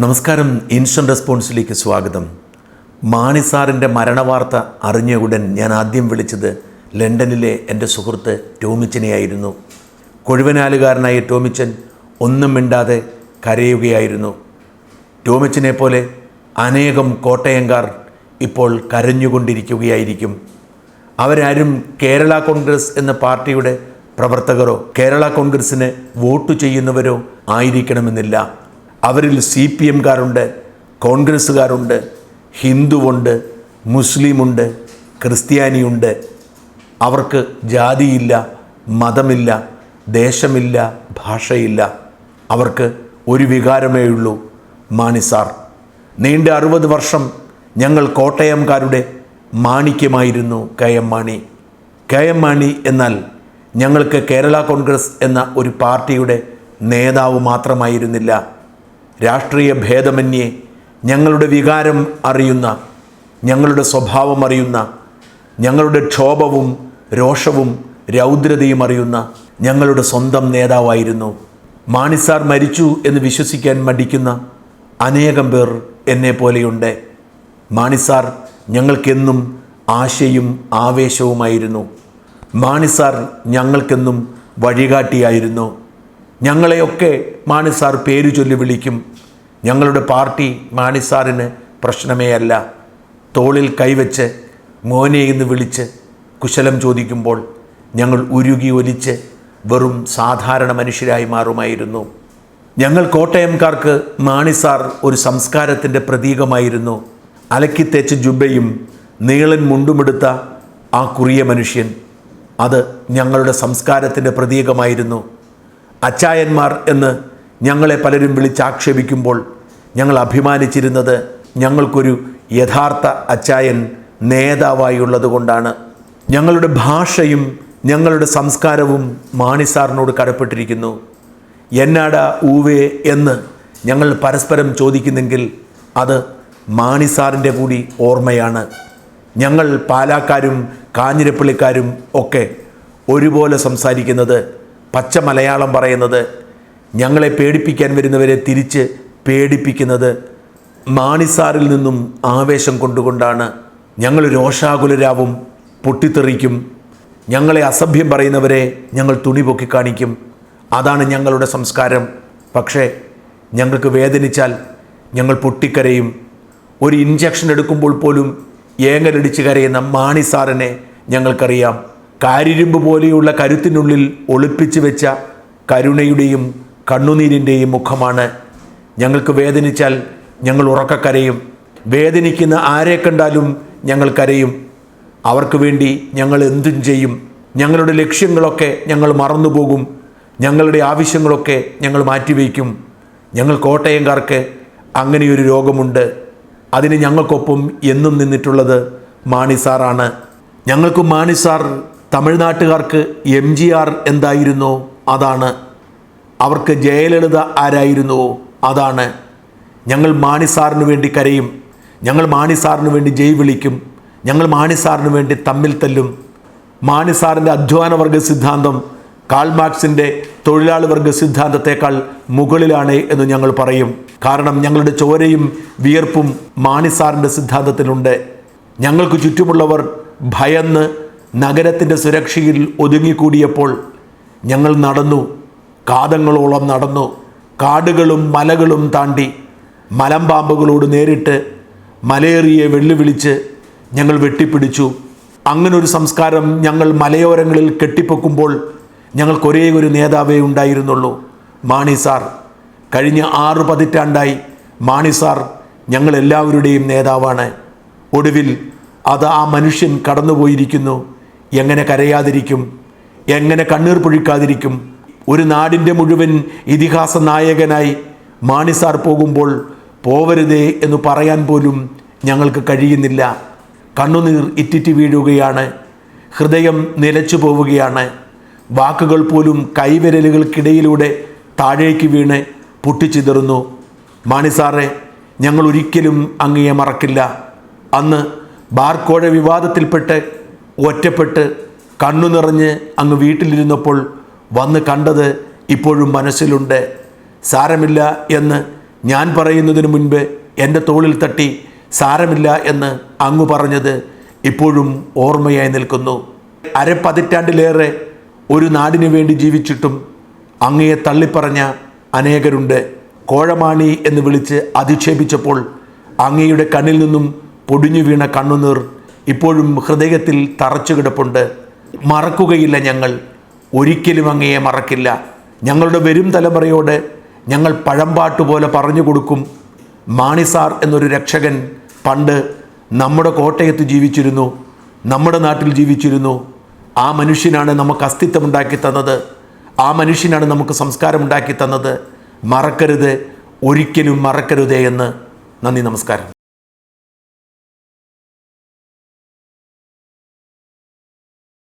നമസ്കാരം ഇൻസ്റ്റന്റ് റെസ്പോൺസിലേക്ക് സ്വാഗതം. മാണിസാറിന്റെ മരണവാർത്ത അറിഞ്ഞ ഉടൻ ഞാൻ ആദ്യം വിളിച്ചത് ലണ്ടനിലെ എന്റെ സുഹൃത്ത് ടോമിച്ചനെയായിരുന്നു. കൊഴുവനാലുകാരനായ ടോമിച്ചൻ ഒന്നും മിണ്ടാതെ കരയുകയായിരുന്നു. ടോമിച്ചനെ പോലെ അനേകം കോട്ടയംകാർ ഇപ്പോൾ കരഞ്ഞുകൊണ്ടിരിക്കുകയായിരിക്കും. അവരാരും കേരള കോൺഗ്രസ് എന്ന പാർട്ടിയുടെ പ്രവർത്തകരോ കേരള കോൺഗ്രസിന് വോട്ട് ചെയ്യുന്നവരോ ആയിരിക്കണമെന്നില്ല. അവരിൽ സി പി എംകാരുണ്ട് കോൺഗ്രസ്സുകാരുണ്ട് ഹിന്ദുവുണ്ട് മുസ്ലിമുണ്ട് ക്രിസ്ത്യാനിയുണ്ട്. അവർക്ക് ജാതിയില്ല മതമില്ല ദേശമില്ല ഭാഷയില്ല. അവർക്ക് ഒരു വികാരമേ ഉള്ളൂ മാണിസാർ നീണ്ട അറുപത് വർഷം ഞങ്ങൾ കോട്ടയംകാരുടെ മാണിക്യമായിരുന്നു K M Mani. K M Mani എന്നാൽ ഞങ്ങൾക്ക് കേരള കോൺഗ്രസ് എന്ന ഒരു പാർട്ടിയുടെ നേതാവ് മാത്രമായിരുന്നില്ല. രാഷ്ട്രീയ ഭേദമന്യേ ഞങ്ങളുടെ വികാരം അറിയുന്ന ഞങ്ങളുടെ സ്വഭാവം അറിയുന്ന ഞങ്ങളുടെ ക്ഷോഭവും രോഷവും രൗദ്രതയും അറിയുന്ന ഞങ്ങളുടെ സ്വന്തം നേതാവായിരുന്നു. മാണിസാർ മരിച്ചു എന്ന് വിശ്വസിക്കാൻ മടിക്കുന്ന അനേകം പേർ എന്നെ പോലെയുണ്ട്. മാണിസാർ ഞങ്ങൾക്കെന്നും ആശയും ആവേശവുമായിരുന്നു. മാണിസാർ ഞങ്ങൾക്കെന്നും വഴികാട്ടിയായിരുന്നു. ഞങ്ങളെയൊക്കെ മാണിസാർ പേരു ചൊല്ലി വിളിക്കും. ഞങ്ങളുടെ പാർട്ടി മാണിസാറിന് പ്രശ്നമേ അല്ല. തോളിൽ കൈവച്ച് മോനെ എന്ന് വിളിച്ച് കുശലം ചോദിക്കുമ്പോൾ ഞങ്ങൾ ഉരുകി ഒലിച്ച് വെറും സാധാരണ മനുഷ്യരായി മാറുമായിരുന്നു. ഞങ്ങൾ കോട്ടയംകാർക്ക് മാണിസാർ ഒരു സംസ്കാരത്തിന്റെ പ്രതീകമായിരുന്നു. അലക്കിത്തേച്ച് ജുബയും നീളൻ മുണ്ടുമെടുത്ത ആ കുറിയ മനുഷ്യൻ. അത് ഞങ്ങളുടെ സംസ്കാരത്തിന്റെ പ്രതീകമായിരുന്നു. അച്ചായന്മാർ എന്ന് ഞങ്ങളെ പലരും വിളിച്ചാക്ഷേപിക്കുമ്പോൾ ഞങ്ങൾ അഭിമാനിച്ചിരുന്നത് ഞങ്ങൾക്കൊരു യഥാർത്ഥ അച്ചായൻ നേതാവായുള്ളത് ഉള്ളതുകൊണ്ടാണ് ഞങ്ങളുടെ ഭാഷയും ഞങ്ങളുടെ സംസ്കാരവും മാണിസാറിനോട് കടപ്പെട്ടിരിക്കുന്നു. എന്നാട ഊവേ എന്ന് ഞങ്ങൾ പരസ്പരം ചോദിക്കുന്നെങ്കിൽ അത് മാണിസാറിന്റെ കൂടി ഓർമ്മയാണ്. ഞങ്ങൾ പാലാക്കാരും കാഞ്ഞിരപ്പള്ളിക്കാരും ഒക്കെ ഒരുപോലെ സംസാരിക്കുന്നത് പച്ച മലയാളം പറയുന്നത് ഞങ്ങളെ പേടിപ്പിക്കാൻ വരുന്നവരെ തിരിച്ച് പേടിപ്പിക്കുന്നത് മാണിസാറിൽ നിന്നും ആവേശം കൊണ്ടുകൊണ്ടാണ്. ഞങ്ങൾ രോഷാകുലരാവും പൊട്ടിത്തെറിക്കും. ഞങ്ങളെ അസഭ്യം പറയുന്നവരെ ഞങ്ങൾ തുണി പൊക്കി കാണിക്കും. അതാണ് ഞങ്ങളുടെ സംസ്കാരം. പക്ഷേ ഞങ്ങൾക്ക് വേദനിച്ചാൽ ഞങ്ങൾ പൊട്ടിക്കരയും. ഒരു ഇഞ്ചക്ഷൻ എടുക്കുമ്പോൾ പോലും ഏങ്ങലടിച്ച് കരയുന്ന മാണിസാറിനെ ഞങ്ങൾക്കറിയാം. കാരിരുമ്പ് പോലെയുള്ള കരുത്തിനുള്ളിൽ ഒളിപ്പിച്ചു വെച്ച കരുണയുടെയും കണ്ണുനീരിന്റെയും മുഖമാണ്. ഞങ്ങൾക്ക് വേദനിച്ചാൽ ഞങ്ങൾ ഉറക്കക്കരയും വേദനിക്കുന്ന ആരെ കണ്ടാലും ഞങ്ങൾ കരയും. അവർക്ക് വേണ്ടി ഞങ്ങൾ എന്തും ചെയ്യും. ഞങ്ങളുടെ ലക്ഷ്യങ്ങളൊക്കെ ഞങ്ങൾ മറന്നുപോകും. ഞങ്ങളുടെ ആവശ്യങ്ങളൊക്കെ ഞങ്ങൾ മാറ്റിവെക്കും ഞങ്ങൾ കോട്ടയംകാർക്ക് അങ്ങനെയൊരു രോഗമുണ്ട്. അതിന് ഞങ്ങൾക്കൊപ്പം എന്നും നിന്നിട്ടുള്ളത് മാണിസാറാണ്. ഞങ്ങൾക്ക് മാണിസാർ തമിഴ്നാട്ടുകാർക്ക് എം ജി ആർ എന്തായിരുന്നോ? അതാണ്. അവർക്ക് ജയലളിത ആരായിരുന്നുവോ അതാണ്. ഞങ്ങൾ മാണിസാറിന് വേണ്ടി കരയും. ഞങ്ങൾ മാണിസാറിന് വേണ്ടി ജയ് വിളിക്കും. ഞങ്ങൾ മാണിസാറിന് വേണ്ടി തമ്മിൽ തല്ലും. മാണിസാറിന്റെ അധ്വാനവർഗ സിദ്ധാന്തം കാൾമാർക്സിന്റെ തൊഴിലാളി വർഗ സിദ്ധാന്തത്തെക്കാൾ മുകളിലാണ് എന്ന് ഞങ്ങൾ പറയും. കാരണം ഞങ്ങളുടെ ചോരയും വിയർപ്പും മാണിസാറിന്റെ സിദ്ധാന്തത്തിലുണ്ട്. ഞങ്ങൾക്ക് ചുറ്റുമുള്ളവർ ഭയന്ന് നഗരത്തിന്റെ സുരക്ഷയിൽ ഒതുങ്ങിക്കൂടിയപ്പോൾ ഞങ്ങൾ നടന്നു. കാതങ്ങളോളം നടന്നു. കാടുകളും മലകളും താണ്ടി മലമ്പാമ്പുകളോട് നേരിട്ട് മലയേറിയെ വെല്ലുവിളിച്ച് ഞങ്ങൾ വെട്ടിപ്പിടിച്ചു. അങ്ങനൊരു സംസ്കാരം ഞങ്ങൾ മലയോരങ്ങളിൽ കെട്ടിപ്പൊക്കുമ്പോൾ ഞങ്ങൾക്കൊരേ ഒരു നേതാവേ ഉണ്ടായിരുന്നുള്ളൂ മാണി സാർ. കഴിഞ്ഞ ആറു പതിറ്റാണ്ടായി മാണി സാർ ഞങ്ങളെല്ലാവരുടെയും നേതാവാണ്. ഒടുവിൽ അത് ആ മനുഷ്യൻ കടന്നുപോയിരിക്കുന്നു. എങ്ങനെ കരയാതിരിക്കും? എങ്ങനെ കണ്ണീർ പൊഴിക്കാതിരിക്കും? ഒരു നാടിന്റെ മുഴുവൻ ഇതിഹാസ നായകനായി മാണിസാർ പോകുമ്പോൾ പോവരുതേ എന്ന് പറയാൻ പോലും ഞങ്ങൾക്ക് കഴിയുന്നില്ല. കണ്ണുനീർ ഇറ്റിറ്റ് വീഴുകയാണ്. ഹൃദയം നിലച്ചു പോവുകയാണ്. വാക്കുകൾ പോലും കൈവിരലുകൾക്കിടയിലൂടെ താഴേക്ക് വീണ് പൊട്ടിച്ചിതറുന്നു. മാണിസാറെ ഞങ്ങൾ ഒരിക്കലും അങ്ങയെ മറക്കില്ല. അന്ന് ബാർക്കോഴ വിവാദത്തിൽപ്പെട്ട് ഒറ്റപ്പെട്ട് കണ്ണു നിറഞ്ഞ് അങ്ങ് വീട്ടിലിരുന്നപ്പോൾ വന്ന് കണ്ടത് ഇപ്പോഴും മനസ്സിലുണ്ട്. സാരമില്ല എന്ന് ഞാൻ പറയുന്നതിന് മുൻപ് എന്റെ തോളിൽ തട്ടി സാരമില്ല എന്ന് അങ്ങ് പറഞ്ഞത് ഇപ്പോഴും ഓർമ്മയായി നിൽക്കുന്നു. അരപ്പതിറ്റാണ്ടിലേറെ ഒരു നാടിനു വേണ്ടി ജീവിച്ചിട്ടും അങ്ങയെ തള്ളിപ്പറഞ്ഞ അനേകരുണ്ട്. കോഴമാണി എന്ന് വിളിച്ച് അധിക്ഷേപിച്ചപ്പോൾ അങ്ങയുടെ കണ്ണിൽ നിന്നും പൊടിഞ്ഞു വീണ കണ്ണുനീർ ഇപ്പോഴും ഹൃദയത്തിൽ തറച്ചു കിടപ്പുണ്ട്. മറക്കുകയില്ല ഞങ്ങൾ. ഒരിക്കലും അങ്ങയെ മറക്കില്ല. ഞങ്ങളുടെ വരും തലമുറയോട് ഞങ്ങൾ പഴമ്പാട്ട് പോലെ പറഞ്ഞു കൊടുക്കും. മാണിസാർ എന്നൊരു രക്ഷകൻ പണ്ട് നമ്മുടെ കോട്ടയത്ത് ജീവിച്ചിരുന്നു. നമ്മുടെ നാട്ടിൽ ജീവിച്ചിരുന്നു. ആ മനുഷ്യനാണ് നമുക്ക് അസ്തിത്വം ഉണ്ടാക്കി തന്നത്. ആ മനുഷ്യനാണ് നമുക്ക് സംസ്കാരം ഉണ്ടാക്കി തന്നത്. മറക്കരുത്. ഒരിക്കലും മറക്കരുതേ എന്ന്. നന്ദി നമസ്കാരം.